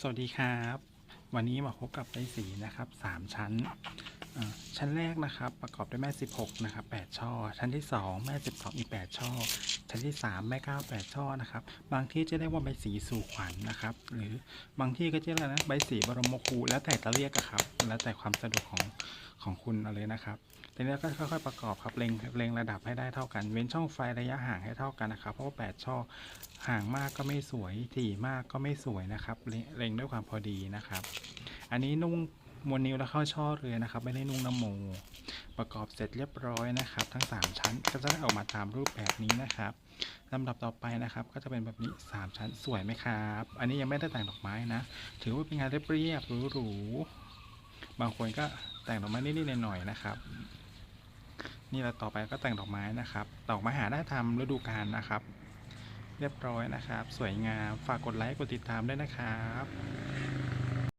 สวัสดีครับ วันนี้มาพบกับใบสีนะครับสามชั้น ชั้นแรกนะครับ ประกอบด้วยแม่ 16 นะครับ 8 ช่อ ชั้นที่ 2 แม่ 12 อีก 8 ช่อ ชั้นที่ 3 แม่ 9 8 ช่อนะครับ บางที่จะเรียกว่าใบสีสู่ขวัญนะครับ หรือบางที่ก็จะเรียกนะใบสีบรมครูแล้วแต่จะเรียกอะครับ แล้วแต่ความสะดวกของของคุณเอาเลยนะครับทีนี้ก็ค่อยๆประกอบครับเล็งเล็งระดับให้ได้เท่ากัน เว้นช่องไฟระยะห่างให้เท่ากันนะครับ เพราะว่า8ช่อห่างมากก็ไม่สวยถี่มากก็ไม่สวยนะครับ เล็งเล็งด้วยความพอดีนะครับ อันนี้นุ่ง มวนนิ้วแล้วเข้าช่อเลยนะครับ ไม่ได้นุ่งน้ำโม ประกอบเสร็จเรียบร้อยนะครับ ทั้ง 3 ชั้นก็จะได้ออกมาตามรูปแบบนี้นะครับลำดับต่อไปนะครับ ก็จะเป็นแบบนี้ 3 ชั้นสวยไหมครับ อันนี้ยังไม่ได้แต่งดอกไม้นะ ถือว่าเป็นงานเรียบๆหรูๆบางคนก็แต่งดอกไม้นิดๆหน่อยๆนะครับนี่เราต่อไปก็แต่งดอกไม้นะครับดอกไม้หาได้ทำฤดูกาลนะครับ เรียบร้อยนะครับ สวยงาม ฝากกดไลค์ กดติดตามด้วยนะครับ